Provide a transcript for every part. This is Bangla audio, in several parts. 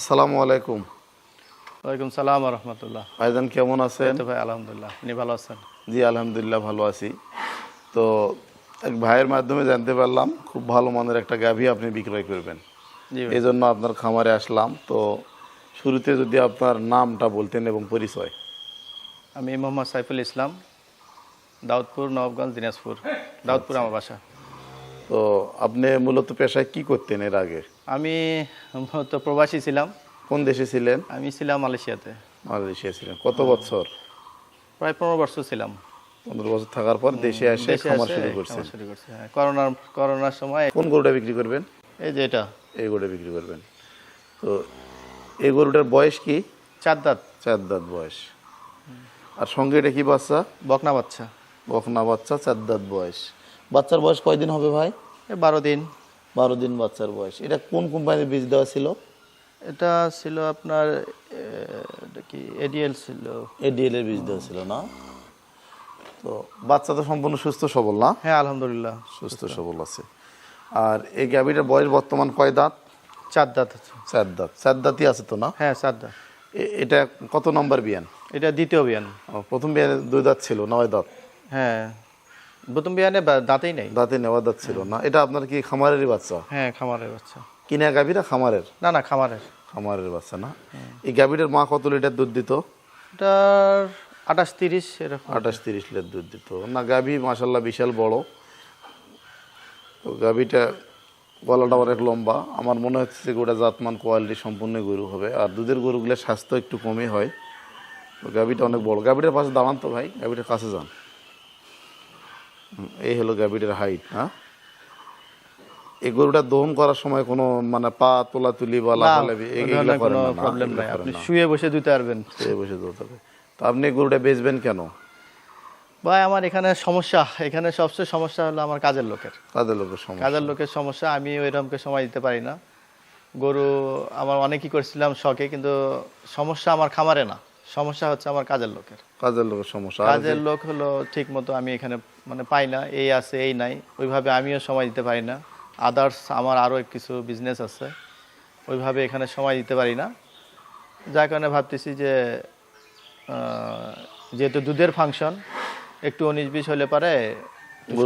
আসসালামু আলাইকুম। ওয়ালাইকুম সালাম রহমতুল্লাহ। ভাইজান কেমন আছেন? ভাই আলহামদুলিল্লাহ। আপনি ভালো আছেন? জি আলহামদুলিল্লাহ ভালো আছি। তো এক ভাইয়ের মাধ্যমে জানতে পারলাম খুব ভালো মানের একটা গাভী আপনি বিক্রয় করবেন। জি এই জন্য আপনার খামারে আসলাম। তো শুরুতে যদি আপনার নামটা বলতেন এবং পরিচয়। আমি মোহাম্মদ সাইফুল ইসলাম দাউদপুর নবগঞ্জ দিনাজপুর। দাউদপুর আমার বাসা। তো আপনি মূলত পেশায় কি করতেন এর আগে? আমি তো প্রবাসী ছিলাম। কোন দেশে ছিলেন? আমি ছিলাম মালয়েশিয়াতে। মালয়েশিয়া ছিলেন। কত বছর? প্রায় পনেরো বছর ছিলাম। পনেরো বছর থাকার পর দেশে এসে খামার শুরু করছেন। শুরু করছি হ্যাঁ। করোনার করোনার সময় কোন গরুটা বিক্রি করবেন? এই যে এটা। এই গরুটা বিক্রি করবেন। তো এই গরুটার বয়স কি? চার দাঁত। চার দাঁত বয়স। আর সঙ্গে এটা কি বাচ্চা? বকনা বাচ্চা। বকনা বাচ্চা চার দাঁত বয়স। বাচ্চার বয়স কয়দিন হবে ভাই? বারো দিন। বারো দিন বাচ্চার বয়স। এটা কোন কোম্পানির বীজ দেওয়া ছিল? এটা ছিল আপনার কি এডিএল ছিল। এডিএল এর বীজ দেওয়া ছিল না? তো বাচ্চা তো সম্পূর্ণ সুস্থ সবল না? হ্যাঁ আলহামদুলিল্লাহ। সুস্থ সবল আছে। আর এই গাভীটার বয়স বর্তমান কয় দাঁত? চার দাঁত আছে। চার দাঁত। চার দাঁতই আছে তো না? হ্যাঁ চার দাঁত। এটা কত নম্বর বিয়ান? এটা দ্বিতীয় বিয়ান। প্রথম বিয়ানে দুই দাঁত ছিল নয় দাঁত। হ্যাঁ। প্রথম বিয়ানে দাঁতেই নেই। দাঁতে নেওয়া দাঁত ছিল না। এটা আপনার কি খামারেরই বাচ্চা? হ্যাঁ খামারের বাচ্চা। কিনা গাভীরা খামারের? না না খামারের। খামারের বাচ্চা না। এই গাভীটার মা কত লিটার দুধ দিত? এটার আঠাশ তিরিশ এরকম। আঠাশ তিরিশ লিটার দুধ দিত। না গাভী মাসাল্লাহ বিশাল বড়। তো গাভীটা গলাটা অনেক লম্বা। আমার মনে হচ্ছে যে গোটা জাতমান কোয়ালিটি সম্পূর্ণ গরু হবে। আর দুধের গরুগুলোর স্বাস্থ্য একটু কমই হয়। তো গাভীটা অনেক বড়। গাভীটার পাশে দাঁড়ান তো ভাই। গাভীটার কাছে যান। এই হলো গাভীটার হাইট না এই গরুটা দহন করার সময় কোনো মানে পা তোলা তুলি বা লাফালাফি এগুলো কোনো না, না? প্রবলেম নাই। আপনি শুয়ে বসে পারবেন। শুয়ে বসে তো আপনি গরুটা বেচবেন কেন? ভাই আমার এখানে সমস্যা। এখানে সবচেয়ে সমস্যা হলো আমার কাজের লোকের। কাজের লোকের সময় কাজের লোকের সমস্যা আমি ওইরকমকে সময় দিতে পারি না। গরু আমার অনেকই করছিলাম শখে কিন্তু সমস্যা আমার খামারে না। সমস্যা হচ্ছে আমার কাজের লোকের। কাজের লোকের সমস্যা। কাজের লোক হলো ঠিক মতো আমি এখানে মানে পাই না এই আছে এই নাই। ওইভাবে আমিও সময় দিতে পারি না। আদার্স আমার আরও কিছু বিজনেস আছে। ওইভাবে এখানে সময় দিতে পারি না। যার কারণে ভাবতেছি যে যেহেতু দুধের ফাংশন একটু উনিশ বিশ হলে পারে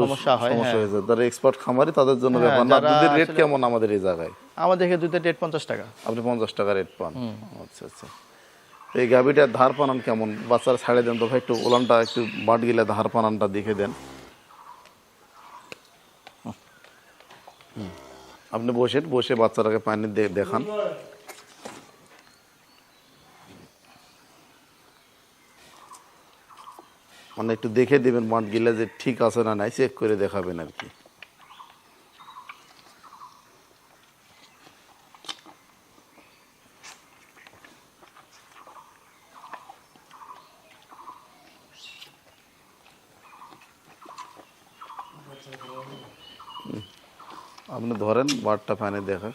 সমস্যা হয় সমস্যা হ্যাঁ। যারা এক্সপার্ট খামারি তাদের জন্য হ্যাঁ, ব্যাপার না। দুধের রেট কেমন আমাদের এই জায়গায়? আমাদের এখানে দুধের রেট পঞ্চাশ টাকা। আপনি পঞ্চাশ টাকা রেট পান। আচ্ছা আচ্ছা। এই গাভিটার ধার পানান কেমন? বাচ্চারা ছাড়ে দেন তো ভাই একটু ওলানটা, একটু বাট গিলে ধার পানানটা দেখে দেন। আপনি বসেন, বসে বাচ্চাটাকে পানি দেখান। মানে একটু দেখে দেবেন মাঠ গিলে যে ঠিক আছে না নাই চেক করে দেখাবেন আর কি। আপনি ধরেন বারটা ফ্যানে দেখা।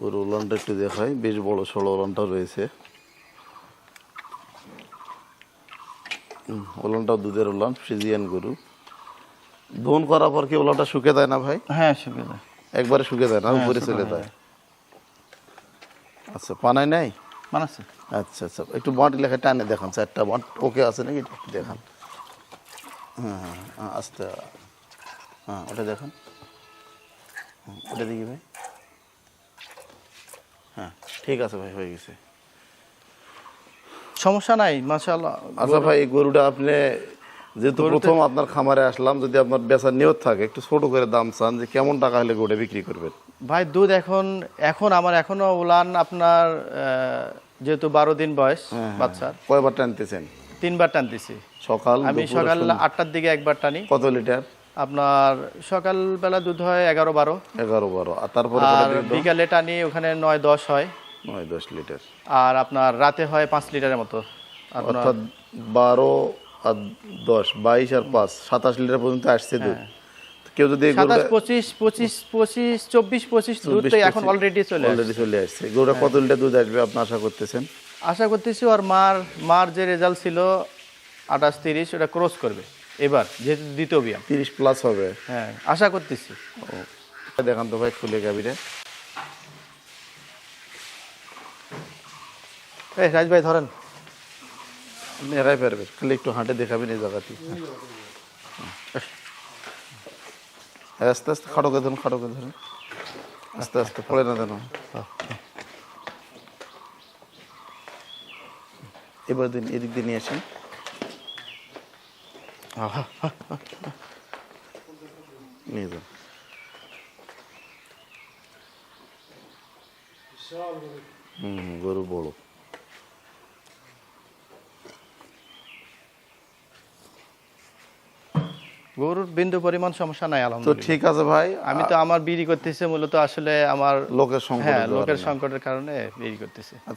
গরু উলানটা একটু দেখাই, বেশ বড় সড়ো উলানটা রয়েছে। উলানটাও দুধের উলান, ফ্রিজিয়ান গরু। ধন করার পর কি উলানটা শুকে দেয় না ভাই? হ্যাঁ সুবিধা একবারে শুকে দেয় না উপরে চলে যায়। আচ্ছা পানায় নাই? মানাচ্ছে আচ্ছা আচ্ছা একটু বন্ড লেখা টানে দেখান চারটা বন্ড ওকে আছে নাকি দেখান। হ্যাঁ হ্যাঁ হ্যাঁ আস্তে হ্যাঁ ওটা দেখান। ওটা দেখি ভাই। হ্যাঁ ঠিক আছে ভাই হয়ে গেছে। সমস্যা নাই মাশাআল্লাহ। আচ্ছা ভাই গরুটা আপনি যেহেতু প্রথম আপনার খামারে আসলাম যদি আপনার বেচার নিয়ত থাকে একটু ছোট করে দাম চান যে কেমন টাকা হলে গরুটা বিক্রি করবেন? ভাই দুধ এখন এখন আমার এখনও উলান আপনার যেহেতু বারো দিন বয়স হ্যাঁ, বাচ্চার। কয়বার টানতেছেন? তিনবার টানতেছি। সকাল আমি সকাল আটটার দিকে একবার টানি। কত লিটার? আপনার সকালবেলা দুধ হয় এগারো বারো। এগারো বারো। আর তারপরে? বিকালে টানি ওখানে নয় দশ হয়। নয় দশ লিটার। আর আপনার রাতে হয় পাঁচ লিটারের মতো। অর্থাৎ বারো আর দশ বাইশ আর পাঁচ সাতাশ লিটার পর্যন্ত আসছে দুধ। কেউ যদি পঁচিশ পঁচিশ পঁচিশ চব্বিশ পঁচিশ দুধ এখন অলরেডি চলে অলরেডি চলে আসছে। গরুটা কত লিটার দুধ আসবে আপনি আশা করতেছেন? আশা করতেছি ওর মার মার যে রেজাল্ট ছিল আঠাশ তিরিশ ওটা ক্রস করবে। এবার যেহেতু দ্বিতীয় বিয়াম তিরিশ প্লাস হবে। হ্যাঁ আশা করতেছি। দেখান তো ভাই খুলে গাবিরে এই রাজ ভাই ধরেন। আপনি এরাই পারবেন খালি একটু হাঁটে দেখাবেন এই জায়গাটি। হ্যাঁ, আস্তে আস্তে খাটোকে ধরুন খাটোকে ধরুন। আস্তে আস্তে পড়ে না দেন এবার দিন এদিক দিয়ে নিয়ে আসেন নিয়ে যান। হুম গরু বড়। গরুর বিন্দু পরিমাণ সমস্যা নাই তো ঠিক আছে ভাই আমি তো আমার বিড়ি করতেছি মূলত আসলে আমার লোকের সংকট হ্যাঁ লোকের সংকটের কারণে বিড়ি করতেছি।